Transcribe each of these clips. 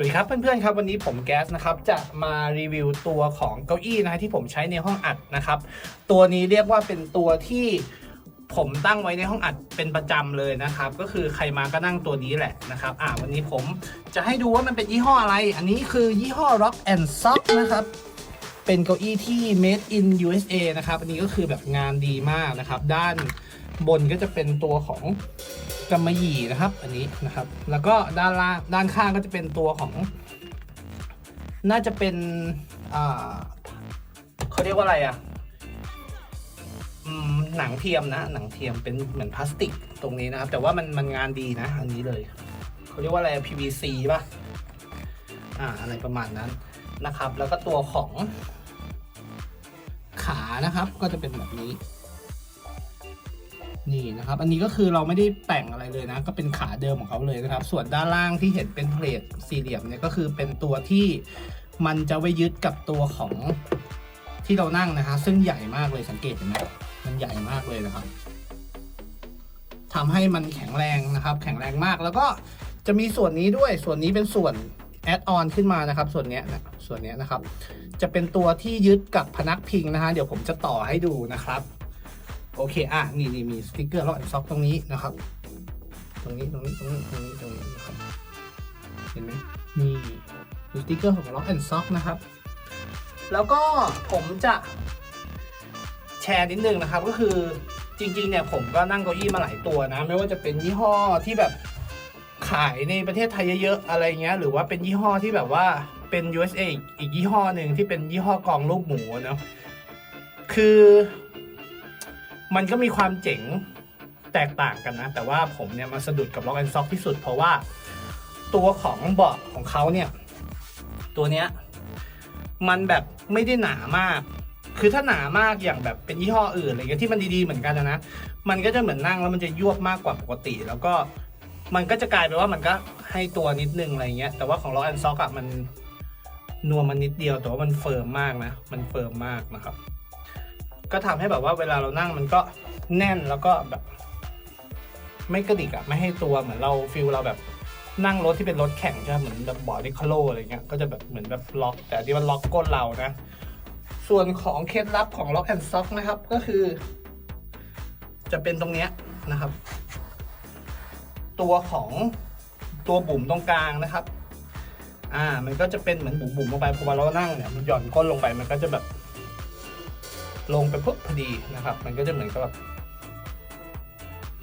สวัสดีครับเพื่อนๆครับวันนี้ผมแก๊สนะครับจะมารีวิวตัวของเก้าอี้นะฮะที่ผมใช้ในห้องอัดนะครับตัวนี้เรียกว่าเป็นตัวที่ผมตั้งไว้ในห้องอัดเป็นประจำเลยนะครับ ก็คือใครมาก็นั่งตัวนี้แหละนะครับอ่าวันนี้ผมจะให้ดูว่ามันเป็นยี่ห้ออะไร อันนี้คือยี่ห้อ Rock and Sock นะครับเป็นเก้าอี้ที่ made in USA นะครับอันนี้ก็คือแบบงานดีมากนะครับ ด้านบนก็จะเป็นตัวของ กำมะหยี่นะครับ อันนี้นะครับ แล้วก็ด้านล่างด้านข้างก็จะเป็นตัวของ น่าจะเป็นอ่าเขาเรียกว่าอะไรอะหนังเทียมนะ หนังเทียมเป็นเหมือนพลาสติกตรงนี้นะครับ แต่ว่ามันมันงานดีนะ อันนี้เลยเขาเรียกว่าอะไร PVC ป่ะอ่าอะไรประมาณนั้นนะครับ แล้วก็ตัวของขานะครับ ก็จะเป็นแบบนี้ นี่นะครับ อันนี้ก็คือเราไม่ได้แต่งอะไรเลยนะ ก็เป็นขาเดิมของเขาเลยนะครับ ส่วนด้านล่างที่เห็นเป็นเพลทสี่เหลี่ยมเนี่ยก็คือเป็นตัวที่มันจะไว้ยึดกับตัวของที่เรานั่งนะฮะซึ่งใหญ่มากเลยสังเกตเห็นไหมมันใหญ่มากเลยนะครับทำให้มันแข็งแรงนะครับ แข็งแรงมากแล้วก็จะมีส่วนนี้ด้วยส่วนนี้เป็นส่วนแอดออนขึ้นมานะครับ ส่วนนี้นะส่วนนี้นะครับ จะเป็นตัวที่ยึดกับพนักพิงนะฮะเดี๋ยวผมจะต่อให้ดูนะครับ โอเคอะนี่นี่มีสติกเกอร์ล็อกแอนด์ซ็อกตรงนี้นะครับ ตรงนี้ตรงนี้ตรงนี้ตรงนี้ตรงนี้นะครับเห็นไหมนี่มีสติกเกอร์ของล็อกแอนด์ซ็อกนะครับ แล้วก็ผมจะแชร์นิดนึงนะครับก็คือจริงๆเนี่ยผมก็นั่งเก้าอี้มาหลายตัวนะ ไม่ว่าจะเป็นยี่ห้อที่แบบขายในประเทศไทยเยอะๆอะไรเงี้ยหรือว่าเป็นยี่ห้อที่แบบว่าเป็น USA อีกยี่ห้อหนึ่งที่เป็นยี่ห้อกองรูปหมูเนาะคือ มันก็มีความเจ๋งแตกต่างกันนะ แต่ว่าผมเนี่ยมาสะดุดกับ Lock and Sock ที่สุด เพราะว่าตัวของเบาะของเขาเนี่ย ตัวเนี้ยมันแบบไม่ได้หนามาก คือถ้าหนามากอย่างแบบเป็นยี่ห้ออื่นอะไรเงี้ยที่มันดีๆเหมือนกันนะ มันก็จะเหมือนนั่งแล้วมันจะยวบมากกว่าปกติ แล้วก็มันก็จะกลายเป็นว่ามันก็ให้ตัวนิดนึงอะไรเงี้ย แต่ว่าของ Lock and Sock อะมันนวมมันนิดเดียวแต่ว่ามันเฟิร์มมากนะ มันเฟิร์มมากนะครับ ก็ทำให้แบบว่าเวลาเรานั่งมันก็แน่นแล้วก็แบบ ไม่กระดิกอะไม่ให้ตัวเหมือนเราฟิลเราแบบนั่งรถที่เป็นรถแข่งใช่ไหมเหมือนแบบบอร์ดิคโลอะไรเงี้ยก็จะแบบเหมือนแบบล็อก แต่ที่มันล็อกก้นเรานะ ส่วนของเคล็ดลับของล็อกแอนด์ซ็อกนะครับก็คือ จะเป็นตรงเนี้ยนะครับ ตัวของตัวบุ๋มตรงกลางนะครับ อ่า มันก็จะเป็นเหมือนบุ๋มๆลงไปพอเรานั่งเนี่ยมันหย่อนก้นลงไปมันก็จะแบบ ลงไปปุ๊บพอดีนะครับ มันก็จะเหมือนกับแบบ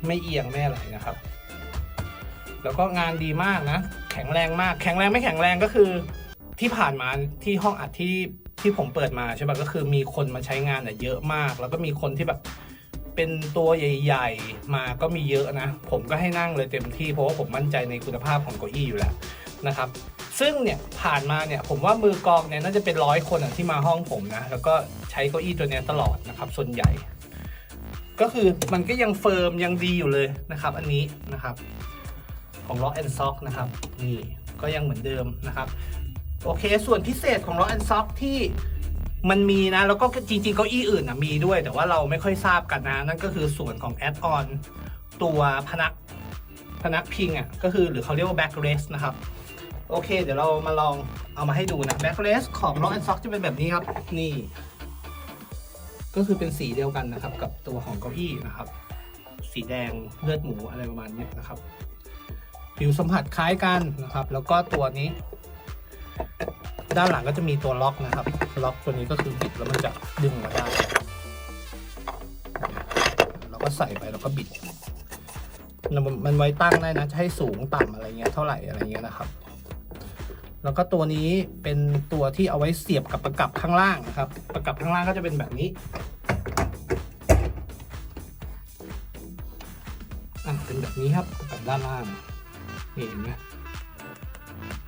ไม่เอียงไม่อะไรนะครับ แล้วก็งานดีมากนะ แข็งแรงมาก แข็งแรงไม่แข็งแรงก็คือที่ผ่านมาที่ห้องอัดที่ที่ผมเปิดมาใช่ปะก็คือมีคนมาใช้งานเนี่ยเยอะมาก แล้วก็มีคนที่แบบเป็นตัวใหญ่ ๆ มาก็มีเยอะนะ ผมก็ให้นั่งเลยเต็มที่เพราะว่าผมมั่นใจในคุณภาพของเก้าอี้อยู่แล้ว นะครับซึ่งเนี่ยผ่านมาเนี่ยผมว่ามือกองเนี่ยน่าจะเป็นร้อยคนที่มาห้องผมนะแล้วก็ใช้เก้าอี้ตัวนี้ตลอดนะครับ ส่วนใหญ่ ก็คือมันก็ยังเฟิร์มยังดีอยู่เลยนะครับ อันนี้นะครับของ Lock and Sock นะครับนี่ก็ยังเหมือนเดิมนะครับ โอเค ส่วนพิเศษของ Lock and Sock ที่มันมีนะ แล้วก็จริงๆเก้าอี้อื่นนะมีด้วย แต่ว่าเราไม่ค่อยทราบกันนะ นั่นก็คือส่วนของ Add on ตัวพนักพนักพิงอะก็คือหรือเขาเรียกว่า backrest นะครับ โอเค เดี๋ยวเรามาลองเอามาให้ดูนะ backrest ของ Lock and Sock จะเป็นแบบนี้ครับ นี่ ก็คือเป็นสีเดียวกันนะครับ กับตัวของเก้าอี้นะครับ สีแดงเลือดหมูอะไรประมาณนี้นะครับ ผิวสัมผัสคล้ายกันนะครับ แล้วก็ตัวนี้ ด้านหลังก็จะมีตัวล็อกนะครับ ล็อกตัวนี้ก็คือบิดแล้วมันจะดึงมาได้เราก็ใส่ไปแล้วก็บิดมันไว้ตั้งได้นะจะให้สูงต่ำอะไรเงี้ยเท่าไหร่อะไรเงี้ยนะครับ แล้วก็ตัวนี้เป็นตัวที่เอาไว้เสียบกับประกับข้างล่างนะครับ ประกับข้างล่างก็จะเป็นแบบนี้อะเป็นแบบนี้ครับประกับด้านล่างนี่เห็นไหม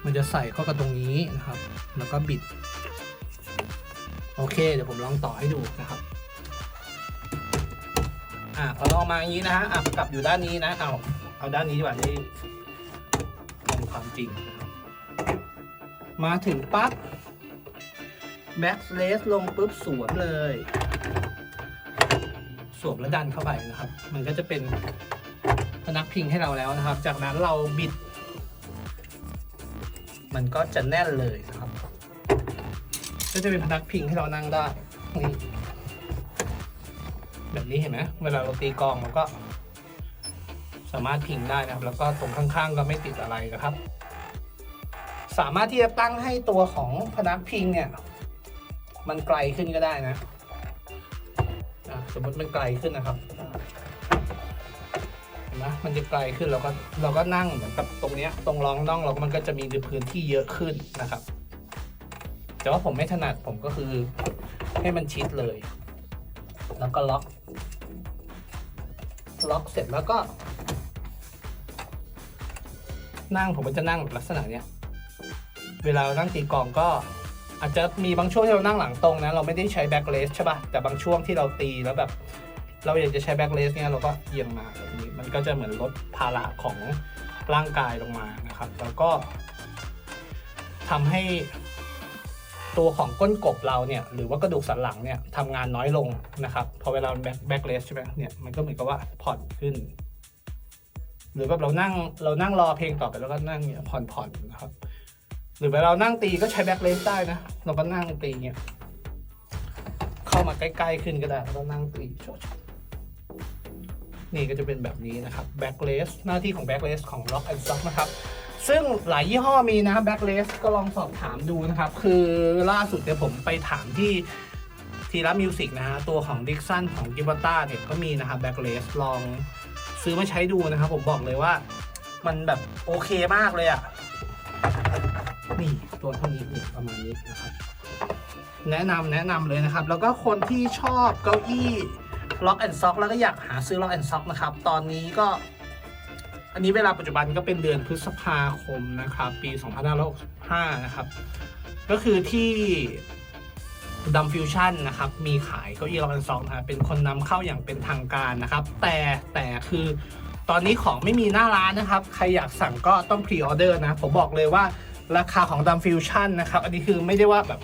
มันจะใส่เข้ากับตรงนี้นะครับ แล้วก็บิด โอเค เดี๋ยวผมลองต่อให้ดูนะครับอะพอลองมาอย่างนี้นะฮะอะประกับอยู่ด้านนี้นะเอาเอาด้านนี้ดีกว่าที่เป็นความจริงนะครับ มาถึงปั๊บแบ็กเลสลงปุ๊บสวมเลย สวมแล้วดันเข้าไปนะครับ มันก็จะเป็นพนักพิงให้เราแล้วนะครับ จากนั้นเราบิด มันก็จะแน่นเลยนะครับ ก็จะเป็นพนักพิงให้เรานั่งได้นี่แบบนี้เห็นไหมเวลาเราตีกองเราก็ สามารถพิงได้นะครับ แล้วก็ตรงข้างๆก็ไม่ติดอะไรนะครับ สามารถที่จะตั้งให้ตัวของพนักพิงเนี่ย มันไกลขึ้นก็ได้นะสมมติมันไกลขึ้นนะครับเห็นไหมมันจะไกลขึ้นเราก็เราก็นั่งเหมือนกับตรงเนี้ยตรงรองน่องเราก็มันก็จะมีพื้นที่เยอะขึ้นนะครับ แต่ว่าผมไม่ถนัดผมก็คือให้มันชิดเลย แล้วก็ล็อก ล็อกเสร็จแล้วก็ นั่งผมก็จะนั่งแบบลักษณะเนี้ย เวลาเรานั่งตีกลองก็อาจจะมีบางช่วงที่เรานั่งหลังตรงนะ เราไม่ได้ใช้แบ็คเลสใช่ป่ะ แต่บางช่วงที่เราตีแล้วแบบ เราอยากจะใช้แบ็คเลสเนี่ยเราก็เอียงมาแบบนี้มันก็จะเหมือนลดภาระของร่างกายลงมานะครับ แล้วก็ทำให้ตัวของก้นกบเราเนี่ยหรือว่ากระดูกสันหลังเนี่ยทำงานน้อยลงนะครับพอเวลาแบ็คแบ็คเลสใช่ไหมเนี่ยมันก็เหมือนกับว่าผ่อนขึ้น หรือแบบเรานั่งเรานั่งรอเพลงต่อไปแล้วก็นั่งเนี่ยผ่อนผ่อนๆนะครับ หรือเวลาเรานั่งตีก็ใช้แบ็คเลสได้นะ เราก็นั่งตีเนี่ยเข้ามาใกล้ๆขึ้นก็ได้แล้วก็นั่งตีชว์ๆนี่ก็จะเป็นแบบนี้นะครับแบ็คเลสหน้าที่ของแบ็คเลสของ Rock and Stock นะครับซึ่งหลายยี่ห้อมีนะแบ็คเลสก็ลองสอบถามดูนะครับ คือล่าสุดเนี่ยผมไปถามที่ทีละมิวสิกนะฮะตัวของดิกสันของกิบต้าเนี่ยก็มีนะครับแบ็คเลสลองซื้อมาใช้ดูนะครับ ผมบอกเลยว่า มันแบบโอเคมากเลยอะ นี่ตัวเท่านี้นี่ประมาณนี้นะครับ แนะนำแนะนำเลยนะครับ แล้วก็คนที่ชอบเก้าอี้ล็อกแอนด์ซ็อกแล้วก็อยากหาซื้อล็อกแอนด์ซ็อกนะครับ ตอนนี้ก็ อันนี้เวลาปัจจุบันก็เป็นเดือนพฤษภาคมนะครับ ปี 2565 นะครับ ก็คือที่ดัมฟิวชั่นนะครับ มีขายเก้าอี้ล็อกแอนด์ซ็อกนะครับเป็นคนนำเข้าอย่างเป็นทางการนะครับ แต่แต่คือตอนนี้ของไม่มีหน้าร้านนะครับ ใครอยากสั่งก็ต้องพรีออเดอร์นะ ผมบอกเลยว่า ราคาของดัมฟิวชั่นนะครับ อันนี้คือไม่ได้ว่าแบบ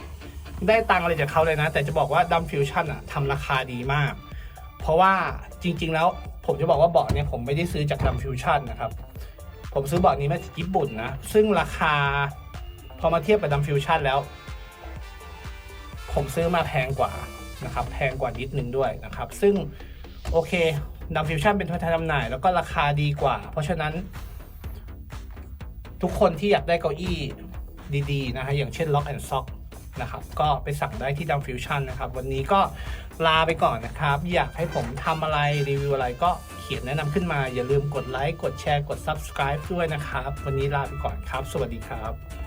ได้ตังอะไรจากเขาเลยนะ แต่จะบอกว่าดัมฟิวชั่นอะทำราคาดีมาก เพราะว่าจริง ๆ แล้วผมจะบอกว่าเบาะเนี่ยผมไม่ได้ซื้อจากดัมฟิวชั่นนะครับ ผมซื้อเบาะนี้มาจากญี่ปุ่นนะ ซึ่งราคาพอมาเทียบกับดัมฟิวชั่นแล้ว ผมซื้อมาแพงกว่านะครับแพงกว่านิดนึงด้วยนะครับ ซึ่งโอเคดัมฟิวชั่นเป็นตัวแทนจำหน่าย แล้วก็ราคาดีกว่า เพราะฉะนั้น ทุกคนที่อยากได้เก้าอี้ดีๆนะฮะอย่างเช่น Lock and Sock นะครับก็ไปสั่งได้ที่ดัมฟิวชั่นนะครับ วันนี้ก็ลาไปก่อนนะครับ อยากให้ผมทำอะไรรีวิวอะไรก็เขียนแนะนำขึ้นมา อย่าลืมกดไลค์กดแชร์กด Subscribe ด้วยนะครับ วันนี้ลาไปก่อนครับ สวัสดีครับ